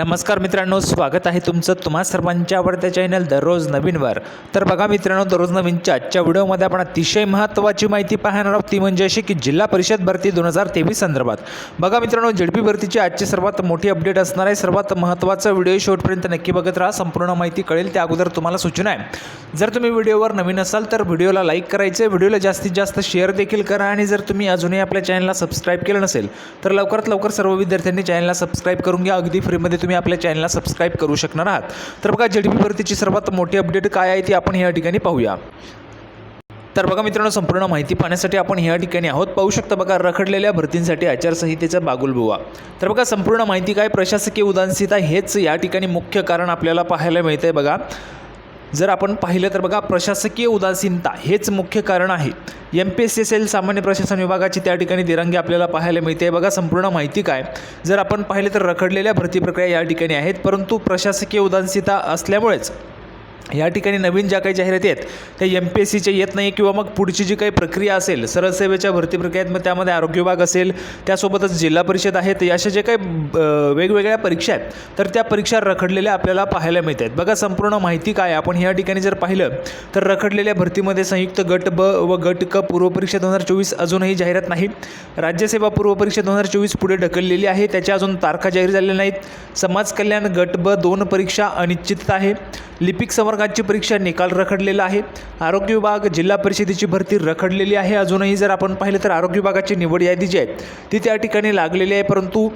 नमस्कार मित्रांनो स्वागत आहे तुमचं तुम्हा सर्वांच्या आवडत्या चॅनल दररोज नवीनवर. तर बघा मित्रांनो दररोज नवीनच्या आजच्या व्हिडिओमध्ये आपण अतिशय महत्त्वाची माहिती पाहणार आहोत. ती म्हणजे अशी की जिल्हा परिषद भरती दोन हजार तेवीस संदर्भात. बघा मित्रांनो जेडपी भरतीची आजची सर्वात मोठी अपडेट असणार आहे. सर्वात महत्त्वाचा व्हिडिओ शेवटपर्यंत नक्की बघत राहा. संपूर्ण माहिती कळेल. त्या अगोदर तुम्हाला सूचना आहे. जर तुम्ही व्हिडिओवर नवीन असाल तर व्हिडिओला लाईक करायचं व्हिडिओला जास्तीत जास्त शेअर देखील करा. आणि जर तुम्ही अजूनही आपल्या चॅनलला सबस्क्राईब केलं नसेल तर लवकरात लवकर सर्व विद्यार्थ्यांनी चॅनलला सबस्क्राईब करून घ्या. अगदी फ्रीमध्ये तुम्ही तुम्ही आपल्या चॅनलला सबस्क्राईब करू शकणार आहात. तर बघा जेडपी भरतीची सर्वात मोठी अपडेट काय आहे ती आपण या ठिकाणी पाहूया. तर बघा मित्रांनो संपूर्ण माहिती पाहण्यासाठी आपण ह्या ठिकाणी आहोत. पाहू शकता बघा रखडलेल्या भरतींसाठी आचारसंहितेचा बागुलबुवा तर बघा संपूर्ण माहिती काय प्रशासकीय उदासीनता हेच या ठिकाणी मुख्य कारण आपल्याला पाहायला मिळतं आहे बघा. जर आपण पाहिलं तर बघा प्रशासकीय उदासीनता हेच मुख्य कारण आहे. M P S S L सामान्य प्रशासन विभागाची त्या ठिकाणी दिरंगी आपल्याला पाहायला मिळते. बघा संपूर्ण माहिती काय? जर आपण पाहिलं तर रखडलेल्या भरती प्रक्रिया या ठिकाणी आहेत परंतु प्रशासकीय उदासीनता असल्यामुळेच या ठिकाणी नवीन ज्या काही जाहिराती आहेत त्या एम पी एस सीच्या येत नाही किंवा मग पुढची जी काही प्रक्रिया असेल सरळसेवेच्या भरती प्रक्रियेत मग त्यामध्ये आरोग्य विभाग असेल त्यासोबतच जिल्हा परिषद आहेत अशा जे काही वेगवेगळ्या परीक्षा आहेत तर त्या परीक्षा रखडलेल्या आपल्याला पाहायला मिळत आहेत. बघा संपूर्ण माहिती काय आपण या ठिकाणी जर पाहिलं तर रखडलेल्या भरतीमध्ये संयुक्त गट ब व गट क पूर्वपरीक्षा दोन हजार चोवीस अजूनही जाहिरात नाही. राज्यसेवा पूर्वपरीक्षा दोन हजार चोवीस पुढे ढकललेली आहे त्याच्या अजून तारखा जाहीर झालेल्या नाहीत. समाज कल्याण गट ब दोन परीक्षा अनिश्चित आहे लिपिक संवर्गाची परीक्षा निकाल रखडलेला आहे. आरोग्य विभाग जिल्हा परिषदेची भरती रखडलेली आहे. अजूनही जर आपण पाहिलं तर आरोग्य विभागाची निवड यादी जी आहे ती त्या ठिकाणी लागलेली आहे. परंतु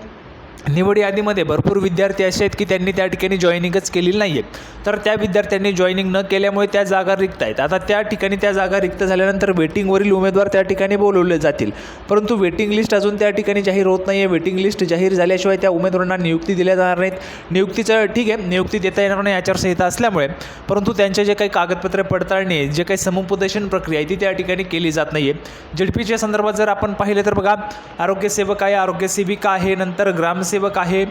निवड यादीमध्ये भरपूर विद्यार्थी असे आहेत की त्यांनी त्या ठिकाणी जॉईनिंगच केलेली नाही आहे तर त्या विद्यार्थ्यांनी जॉईनिंग न केल्यामुळे त्या जागा रिक्त आहेत. आता त्या ठिकाणी त्या जागा रिक्त झाल्यानंतर वेटिंगवरील उमेदवार त्या ठिकाणी बोलवले जातील. परंतु वेटिंग लिस्ट अजून त्या ठिकाणी जाहीर होत नाही आहे वेटिंग लिस्ट जाहीर झाल्याशिवाय त्या उमेदवारांना नियुक्ती दिल्या जाणार नाहीत. नियुक्तीचं ठीक आहे नियुक्ती देता येणार नाही आचारसंहिता असल्यामुळे. परंतु त्यांचे जे काही कागदपत्रे पडताळणी आहे, जे काही समुपदेशन प्रक्रिया आहे ती त्या ठिकाणी केली जात नाही आहे झेडपीच्या संदर्भात जर आपण पाहिलं तर बघा आरोग्यसेवक आहे आरोग्यसेविका आहे नंतर ग्राम ग्रामसेवक आहे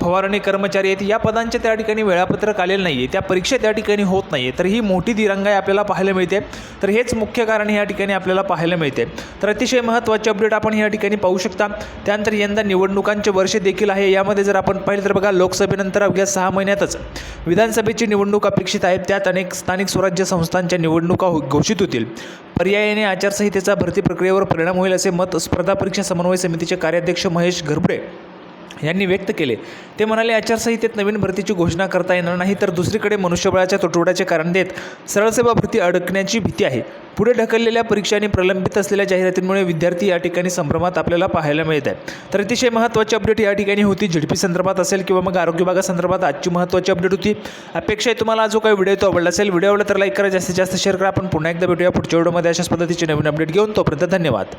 फवारणी कर्मचारी आहेत या पदांचे त्या ठिकाणी वेळापत्रक आलेलं नाही आहे त्या परीक्षा त्या ठिकाणी होत नाही आहे तर ही मोठी दिरंगाई आपल्याला पाहायला मिळते. तर हेच मुख्य कारण या ठिकाणी आपल्याला पाहायला मिळते. तर अतिशय महत्त्वाचे अपडेट आपण या ठिकाणी पाहू शकता. त्यानंतर यंदा निवडणुकांचे वर्ष देखील आहे. यामध्ये जर आपण पाहिलं तर बघा लोकसभेनंतर अवघ्या सहा महिन्यातच विधानसभेची निवडणूक अपेक्षित आहे. त्यात अनेक स्थानिक स्वराज्य संस्थांच्या निवडणुका हो- घोषित होतील. पर्यायाने आचारसंहितेचा भरती प्रक्रियेवर परिणाम होईल असे मत स्पर्धा परीक्षा समन्वय समितीचे कार्याध्यक्ष महेश घरबडे यांनी व्यक्त केले. ते म्हणाले आचारसंहितेत नवीन भरतीची घोषणा करता येणार नाही तर दुसरीकडे मनुष्यबळाच्या तुटवड्याचे कारण देत सरळसेवा भरती अडकण्याची भीती आहे. पुढे ढकललेल्या परीक्षा आणि प्रलंबित असलेल्या जाहिरातींमुळे विद्यार्थी या ठिकाणी संभ्रमात आपल्याला पाहायला मिळत आहे. तर अतिशय महत्त्वाची अपडेट या ठिकाणी होती. झडपी संदर्भात असेल किंवा मग आरोग्य विभागासंदर्भात आजची महत्त्वाची अपडेट होती. अपेक्षा आहे तुम्हाला जो काही व्हिडिओ तो आवडला असेल व्हिडिओ आवडला तर लाईक करा जास्तीत जास्त शेअर करा. आपण पुन्हा एकदा भेटूया पुढच्या व्हिडिओमध्ये. अशाच पद्धतीचे नवीन अपडेट घेऊन तोपर्यंत धन्यवाद.